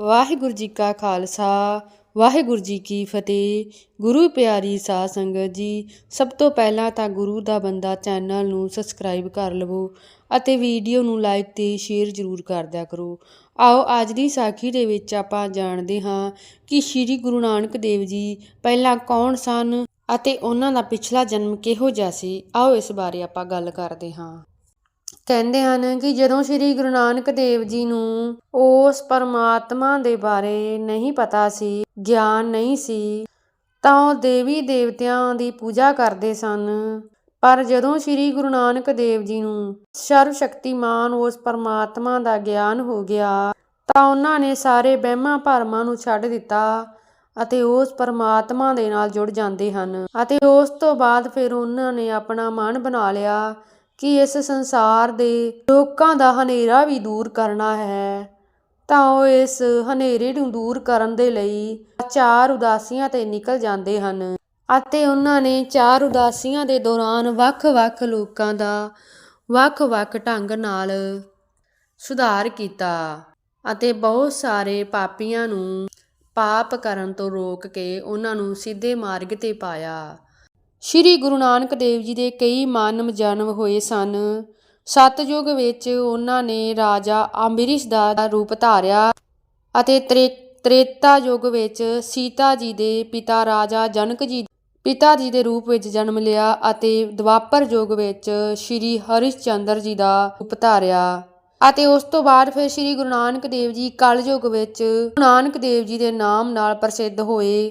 ਵਾਹਿਗੁਰੂ ਜੀ ਕਾ ਖਾਲਸਾ, ਵਾਹਿਗੁਰੂ ਜੀ ਕੀ ਫਤਿਹ। ਗੁਰੂ ਪਿਆਰੀ ਸਾਧ ਸੰਗਤ ਜੀ, ਸਭ ਤੋਂ ਪਹਿਲਾਂ ਤਾਂ ਗੁਰੂ ਦਾ ਬੰਦਾ ਚੈਨਲ ਨੂੰ ਸਬਸਕ੍ਰਾਈਬ ਕਰ ਲਵੋ ਅਤੇ ਵੀਡੀਓ ਨੂੰ ਲਾਈਕ ਤੇ ਸ਼ੇਅਰ ਜ਼ਰੂਰ ਕਰ ਦਿਆ ਕਰੋ। ਆਓ ਅੱਜ ਦੀ ਸਾਖੀ ਦੇ ਵਿੱਚ ਆਪਾਂ ਜਾਣਦੇ ਹਾਂ ਕਿ ਸ੍ਰੀ ਗੁਰੂ ਨਾਨਕ ਦੇਵ ਜੀ ਪਹਿਲਾਂ ਕੌਣ ਸਨ ਅਤੇ ਉਹਨਾਂ ਦਾ ਪਿਛਲਾ ਜਨਮ ਕਿਹੋ ਜਿਹਾ ਸੀ। ਆਓ ਇਸ ਬਾਰੇ ਆਪਾਂ ਗੱਲ ਕਰਦੇ ਹਾਂ। ਕਹਿੰਦੇ ਹਨ ਕਿ ਜਦੋਂ ਸ੍ਰੀ ਗੁਰੂ ਨਾਨਕ ਦੇਵ ਜੀ ਨੂੰ ਉਸ ਪਰਮਾਤਮਾ ਦੇ ਬਾਰੇ ਨਹੀਂ ਪਤਾ ਸੀ, ਗਿਆਨ ਨਹੀਂ ਸੀ, ਤਾਂ ਉਹ ਦੇਵੀ ਦੇਵਤਿਆਂ ਦੀ ਪੂਜਾ ਕਰਦੇ ਸਨ। ਪਰ ਜਦੋਂ ਸ੍ਰੀ ਗੁਰੂ ਨਾਨਕ ਦੇਵ ਜੀ ਨੂੰ ਸਰਵ ਸ਼ਕਤੀਮਾਨ ਉਸ ਪਰਮਾਤਮਾ ਦਾ ਗਿਆਨ ਹੋ ਗਿਆ, ਤਾਂ ਉਹਨਾਂ ਨੇ ਸਾਰੇ ਵਹਿਮਾਂ ਭਰਮਾਂ ਨੂੰ ਛੱਡ ਦਿੱਤਾ ਅਤੇ ਉਸ ਪਰਮਾਤਮਾ ਦੇ ਨਾਲ ਜੁੜ ਜਾਂਦੇ ਹਨ ਅਤੇ ਉਸ ਤੋਂ ਬਾਅਦ ਫਿਰ ਉਹਨਾਂ ਨੇ ਆਪਣਾ ਮਨ ਬਣਾ ਲਿਆ ਕਿ ਇਸ ਸੰਸਾਰ ਦੇ ਲੋਕਾਂ ਦਾ ਹਨੇਰਾ ਵੀ ਦੂਰ ਕਰਨਾ ਹੈ, ਤਾਂ ਉਹ ਇਸ ਹਨੇਰੇ ਨੂੰ ਦੂਰ ਕਰਨ ਦੇ ਲਈ ਚਾਰ ਉਦਾਸੀਆਂ ਤੇ ਨਿਕਲ ਜਾਂਦੇ ਹਨ ਅਤੇ ਉਹਨਾਂ ਨੇ ਚਾਰ ਉਦਾਸੀਆਂ ਦੇ ਦੌਰਾਨ ਵੱਖ-ਵੱਖ ਲੋਕਾਂ ਦਾ ਵੱਖ-ਵੱਖ ਢੰਗ ਨਾਲ ਸੁਧਾਰ ਕੀਤਾ ਅਤੇ ਬਹੁਤ ਸਾਰੇ ਪਾਪੀਆਂ ਨੂੰ ਪਾਪ ਕਰਨ ਤੋਂ ਰੋਕ ਕੇ ਉਹਨਾਂ ਨੂੰ ਸਿੱਧੇ ਮਾਰਗ ਤੇ ਪਾਇਆ। ਸ਼੍ਰੀ ਗੁਰੂ ਨਾਨਕ ਦੇਵ ਜੀ ਦੇ ਕਈ ਮਾਨਵ ਜਨਮ ਹੋਏ ਸਨ। ਸਤਯੁਗ ਵਿੱਚ ਉਹਨਾਂ ਨੇ ਰਾਜਾ ਅੰਬਰੀਸ਼ ਦਾ ਰੂਪ ਧਾਰਿਆ ਅਤੇ ਤ੍ਰੇ, ਤ੍ਰੇਤਾ ਯੁੱਗ ਵਿੱਚ ਸੀਤਾ ਜੀ ਦੇ ਪਿਤਾ ਰਾਜਾ ਜਨਕ ਜੀ, ਪਿਤਾ ਜੀ ਦੇ ਰੂਪ ਵਿੱਚ ਜਨਮ ਲਿਆ ਅਤੇ ਦਵਾਪਰ ਯੁੱਗ ਵਿੱਚ ਸ਼੍ਰੀ ਹਰਿਸ਼ਚੰਦਰ ਜੀ ਦਾ ਰੂਪ ਧਾਰਿਆ। ਅਤੇ ਉਸ ਤੋਂ ਬਾਅਦ ਫਿਰ ਸ਼੍ਰੀ ਗੁਰੂ ਨਾਨਕ ਦੇਵ ਜੀ ਕਲਯੁਗ ਵਿੱਚ ਗੁਰੂ ਨਾਨਕ ਦੇਵ ਜੀ ਦੇ ਨਾਮ ਨਾਲ ਪ੍ਰਸਿੱਧ ਹੋਏ।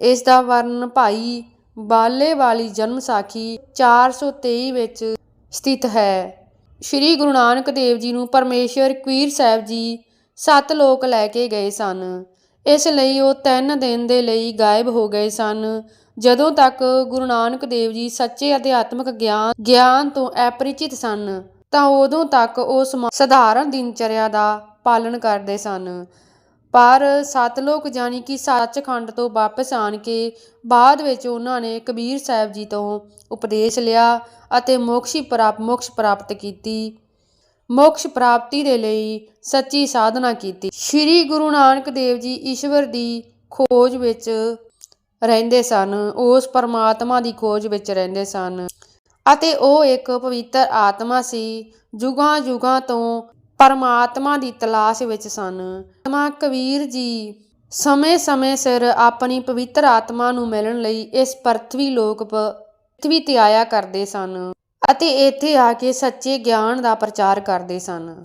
ਇਸ ਦਾ ਵਰਣਨ ਭਾਈ ਬਾਲੇ ਵਾਲੀ ਜਨਮ ਸਾਖੀ 423 ਵਿੱਚ ਸਥਿਤ ਹੈ। ਸ਼੍ਰੀ ਗੁਰੂ ਨਾਨਕ ਦੇਵ ਜੀ ਨੂੰ ਪਰਮੇਸ਼ਰ ਕਬੀਰ ਸਾਹਿਬ ਜੀ ਸੱਤ ਲੋਕ ਲੈ ਕੇ ਗਏ ਸਨ। ਇਸ ਲਈ ਉਹ ਤਿੰਨ ਦਿਨ ਦੇ ਲਈ ਗਾਇਬ ਹੋ ਗਏ ਸਨ। ਜਦੋਂ ਤੱਕ ਗੁਰੂ ਨਾਨਕ ਦੇਵ ਜੀ ਸੱਚੇ ਅਧਿਆਤਮਿਕ ਗਿਆਨ ਗਿਆਨ ਤੋਂ ਅਪਰਿਚਿਤ ਸਨ, ਤਾਂ ਉਦੋਂ ਤੱਕ ਉਹ ਸਧਾਰਨ ਦਿਨਚਰਿਆ ਦਾ ਪਾਲਣ ਕਰਦੇ ਸਨ। ਪਰ ਸਤਲੋਕ ਜਾਨੀ ਕਿ ਸੱਚਖੰਡ ਤੋਂ ਵਾਪਸ ਆਣ ਕੇ ਬਾਅਦ ਵਿੱਚ ਉਹਨਾਂ ਨੇ ਕਬੀਰ ਸਾਹਿਬ ਜੀ ਤੋਂ ਉਪਦੇਸ਼ ਲਿਆ ਅਤੇ ਮੋਕਸ਼ੀ ਪ੍ਰਾਪ ਮੋਕਸ਼ ਪ੍ਰਾਪਤ ਕੀਤੀ। ਮੋਕਸ਼ ਪ੍ਰਾਪਤੀ ਦੇ ਲਈ ਸੱਚੀ ਸਾਧਨਾ ਕੀਤੀ। ਸ੍ਰੀ ਗੁਰੂ ਨਾਨਕ ਦੇਵ ਜੀ ਈਸ਼ਵਰ ਦੀ ਖੋਜ ਵਿੱਚ ਰਹਿੰਦੇ ਸਨ। ਉਸ ਪਰਮਾਤਮਾ ਦੀ ਖੋਜ ਵਿੱਚ ਰਹਿੰਦੇ ਸਨ। ਅਤੇ ਉਹ ਇੱਕ ਪਵਿੱਤਰ ਆਤਮਾ ਸੀ। ਜੁਗਾਂ ਜੁਗਾਂ ਤੋਂ ਪਰਮਾਤਮਾ ਦੀ ਤਲਾਸ਼ ਵਿੱਚ ਸਨ। ਆਤਮਾ ਕਬੀਰ ਜੀ ਸਮੇਂ-ਸਮੇਂ ਸਿਰ ਆਪਣੀ ਪਵਿੱਤਰ ਆਤਮਾ ਨੂੰ ਮਿਲਣ ਲਈ ਇਸ ਪ੍ਰਥਵੀ ਲੋਕ ਪ੍ਰਥਵੀ ਤੇ ਆਇਆ ਕਰਦੇ ਸਨ ਅਤੇ ਇੱਥੇ ਆ ਕੇ ਸੱਚੇ ਗਿਆਨ ਦਾ ਪ੍ਰਚਾਰ ਕਰਦੇ ਸਨ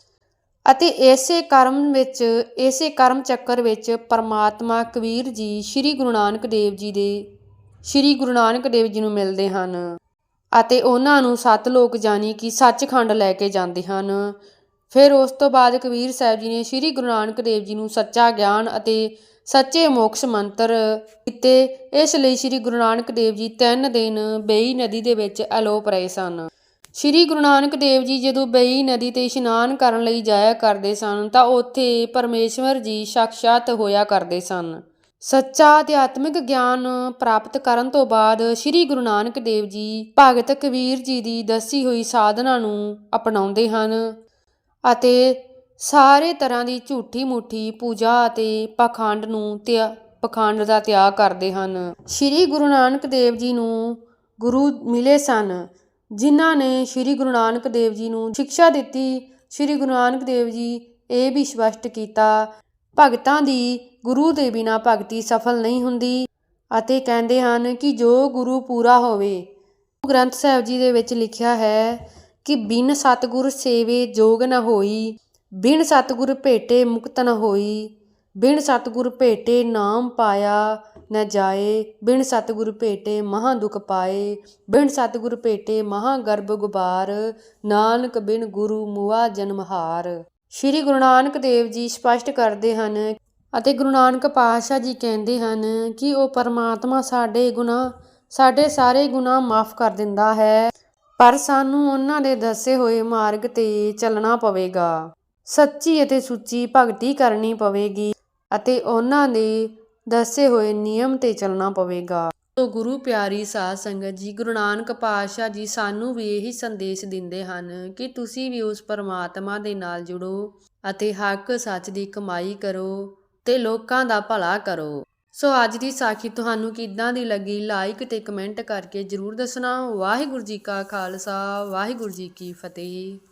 ਅਤੇ ਇਸੇ ਕਰਮ ਵਿੱਚ, ਇਸੇ ਕਰਮ ਚੱਕਰ ਵਿੱਚ ਪਰਮਾਤਮਾ ਕਬੀਰ ਜੀ ਸ੍ਰੀ ਗੁਰੂ ਨਾਨਕ ਦੇਵ ਜੀ ਦੇ, ਸ੍ਰੀ ਗੁਰੂ ਨਾਨਕ ਦੇਵ ਜੀ ਨੂੰ ਮਿਲਦੇ ਹਨ ਅਤੇ ਉਹਨਾਂ ਨੂੰ ਸੱਤ ਲੋਕ ਜਾਨੀ ਕਿ ਸੱਚਖੰਡ ਲੈ ਕੇ ਜਾਂਦੇ ਹਨ। ਫਿਰ ਉਸ ਤੋਂ ਬਾਅਦ ਕਬੀਰ ਸਾਹਿਬ ਜੀ ਨੇ ਸ੍ਰੀ ਗੁਰੂ ਨਾਨਕ ਦੇਵ ਜੀ ਨੂੰ ਸੱਚਾ ਗਿਆਨ ਅਤੇ ਸੱਚੇ ਮੋਕਸ਼ ਮੰਤਰ ਦਿੱਤੇ ਇਸ ਲਈ ਸ੍ਰੀ ਗੁਰੂ ਨਾਨਕ ਦੇਵ ਜੀ ਤਿੰਨ ਦਿਨ ਬੇਈ ਨਦੀ ਦੇ ਵਿੱਚ ਅਲੋਪ ਰਹੇ ਸਨ। ਸ੍ਰੀ ਗੁਰੂ ਨਾਨਕ ਦੇਵ ਜੀ ਜਦੋਂ ਬੇਈ ਨਦੀ ਤੇ ਇਸ਼ਨਾਨ ਕਰਨ ਲਈ ਜਾਇਆ ਕਰਦੇ ਸਨ, ਤਾਂ ਉੱਥੇ ਪਰਮੇਸ਼ਵਰ ਜੀ ਸਾਖਸ਼ਾਤ ਹੋਇਆ ਕਰਦੇ ਸਨ। ਸੱਚਾ ਅਧਿਆਤਮਿਕ ਗਿਆਨ ਪ੍ਰਾਪਤ ਕਰਨ ਤੋਂ ਬਾਅਦ ਸ੍ਰੀ ਗੁਰੂ ਨਾਨਕ ਦੇਵ ਜੀ ਭਗਤ ਕਬੀਰ ਜੀ ਦੀ ਦੱਸੀ ਹੋਈ ਸਾਧਨਾ ਨੂੰ ਅਪਣਾਉਂਦੇ ਹਨ। ਅਤੇ ਸਾਰੇ ਤਰ੍ਹਾਂ ਦੀ ਝੂਠੀ ਮੂਠੀ ਪੂਜਾ ਅਤੇ ਪਖੰਡ ਨੂੰ ਤਿਆ, ਪਖੰਡ ਦਾ ਤਿਆਗ ਕਰਦੇ ਹਨ। ਸ੍ਰੀ ਗੁਰੂ ਨਾਨਕ ਦੇਵ ਜੀ ਨੂੰ ਗੁਰੂ ਮਿਲੇ ਸਨ, ਜਿਨ੍ਹਾਂ ਨੇ ਸ੍ਰੀ ਗੁਰੂ ਨਾਨਕ ਦੇਵ ਜੀ ਨੂੰ ਸਿੱਖਿਆ ਦਿੱਤੀ। ਸ੍ਰੀ ਗੁਰੂ ਨਾਨਕ ਦੇਵ ਜੀ ਇਹ ਵੀ ਸਪਸ਼ਟ ਕੀਤਾ, ਭਗਤਾਂ ਦੀ ਗੁਰੂ ਦੇ ਬਿਨਾ ਭਗਤੀ ਸਫਲ ਨਹੀਂ ਹੁੰਦੀ ਅਤੇ ਕਹਿੰਦੇ ਹਨ ਕਿ ਜੋ ਗੁਰੂ ਪੂਰਾ ਹੋਵੇ ਗੁਰੂ ਗ੍ਰੰਥ ਸਾਹਿਬ ਜੀ ਦੇ ਵਿੱਚ ਲਿਖਿਆ ਹੈ ਕਿ ਬਿਨ ਸਤਗੁਰ ਸੇਵੇ ਜੋਗ ਨ ਹੋਈ, ਬਿਨ ਸਤਗੁਰ ਭੇਟੇ ਮੁਕਤ ਨ ਹੋਈ, ਬਿਨ ਸਤਗੁਰ ਭੇਟੇ ਨਾਮ ਪਾਇਆ ਨ ਜਾਏ, ਬਿਨ ਸਤਗੁਰ ਭੇਟੇ ਮਹਾ ਦੁਖ ਪਾਏ, ਬਿਨ ਸਤਗੁਰ ਭੇਟੇ ਮਹਾ ਗਰਭ ਗੁਬਾਰ, ਨਾਨਕ ਬਿਨ ਗੁਰੂ ਮੁਆ ਜਨਮ ਹਾਰ। ਸ਼੍ਰੀ ਗੁਰੂ ਨਾਨਕ ਦੇਵ ਜੀ ਸਪਸ਼ਟ ਕਰਦੇ ਹਨ ਅਤੇ ਗੁਰੂ ਨਾਨਕ ਪਾਤਸ਼ਾਹ ਜੀ ਕਹਿੰਦੇ ਹਨ ਕਿ ਉਹ ਪਰਮਾਤਮਾ ਸਾਡੇ ਗੁਨਾਹ ਸਾਡੇ ਸਾਰੇ ਗੁਨਾਹ ਮਾਫ ਕਰ ਦਿੰਦਾ ਹੈ। ਪਰ ਸਾਨੂੰ ਉਹਨਾਂ ਦੇ ਦੱਸੇ ਹੋਏ ਮਾਰਗ ਤੇ ਚੱਲਣਾ ਪਵੇਗਾ। ਸੱਚੀ ਅਤੇ ਸੁੱਚੀ ਭਗਤੀ ਕਰਨੀ ਪਵੇਗੀ ਅਤੇ ਉਹਨਾਂ ਦੇ ਦੱਸੇ ਹੋਏ ਨਿਯਮ ਤੇ ਚੱਲਣਾ ਪਵੇਗਾ। ਸੋ ਗੁਰੂ ਪਿਆਰੀ ਸਾਧ ਸੰਗਤ ਜੀ, ਗੁਰੂ ਨਾਨਕ ਪਾਤਸ਼ਾਹ ਜੀ ਸਾਨੂੰ ਵੀ ਇਹੀ ਸੰਦੇਸ਼ ਦਿੰਦੇ ਹਨ ਕਿ ਤੁਸੀਂ ਵੀ ਉਸ ਪਰਮਾਤਮਾ ਦੇ ਨਾਲ ਜੁੜੋ ਅਤੇ ਹੱਕ ਸੱਚ ਦੀ ਕਮਾਈ ਕਰੋ ਤੇ ਲੋਕਾਂ ਦਾ ਭਲਾ ਕਰੋ। ਸੋ ਅੱਜ ਦੀ ਸਾਖੀ ਤੁਹਾਨੂੰ ਕਿੱਦਾਂ ਦੀ ਲੱਗੀ? ਲਾਈਕ ਤੇ ਕਮੈਂਟ ਕਰਕੇ ਜਰੂਰ ਦੱਸਣਾ। ਵਾਹਿਗੁਰੂ ਜੀ ਕਾ ਖਾਲਸਾ, ਵਾਹਿਗੁਰੂ ਜੀ ਕੀ ਫਤਿਹ।